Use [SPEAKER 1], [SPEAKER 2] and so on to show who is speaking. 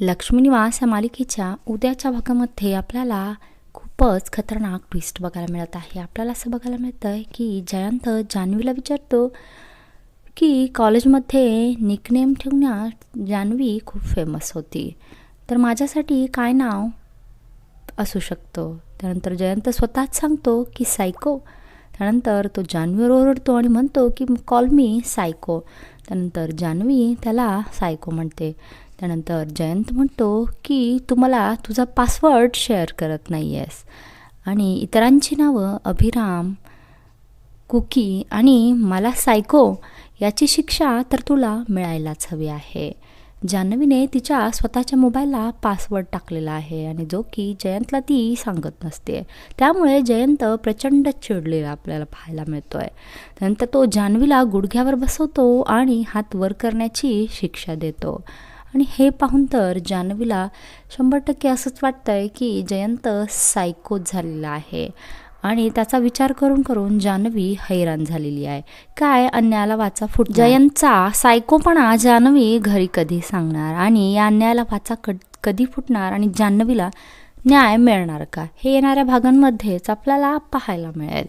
[SPEAKER 1] लक्ष्मीनिवास या मालिकेच्या उद्याच्या भागामध्ये आपल्याला खूपच खतरनाक ट्विस्ट बघायला मिळत आहे. आपल्याला असं बघायला मिळतं आहे की जयंत जान्हवीला विचारतो की कॉलेजमध्ये निकनेम ठेवण्यात जान्हवी खूप फेमस होती. तर माझ्यासाठी काय नाव असू शकतो? त्यानंतर जयंत स्वतःच सांगतो की सायको त्यानंतर तो जान्हवीवर ओरडतो आणि म्हणतो की कॉल मी सायको त्यानंतर जान्हवी त्याला सायको म्हणते. त्यानंतर जयंत म्हणतो की तू मला तुझा पासवर्ड शेअर करत नाही आहेस आणि इतरांची नावं अभिराम कुकी आणि मला सायको याची शिक्षा तर तुला मिळायलाच हवी आहे. जान्हवीने तिच्या स्वतःच्या मोबाईलला पासवर्ड टाकलेला आहे आणि जो की जयंतला ती सांगत नसते. त्यामुळे जयंत प्रचंड चिडलेला आपल्याला पाहायला मिळतो आहे त्यानंतर तो जान्हवीला गुडघ्यावर बसवतो आणि हात वर करण्याची शिक्षा देतो. आणि हे पाहून तर जान्हवीला शंभर टक्के असंच वाटतं आहे की जयंत सायकोच झालेला आहे. आणि त्याचा विचार करून करून जान्हवी हैराण झालेली आहे. काय अन्यायाला वाचा फुट जयंतचा सायकोपणा जान्हवी घरी कधी सांगणार? आणि या अन्यायाला वाचा कधी फुटणार? आणि जान्हवीला न्याय मिळणार का? हे येणाऱ्या भागांमध्येच आपल्याला पाहायला मिळेल.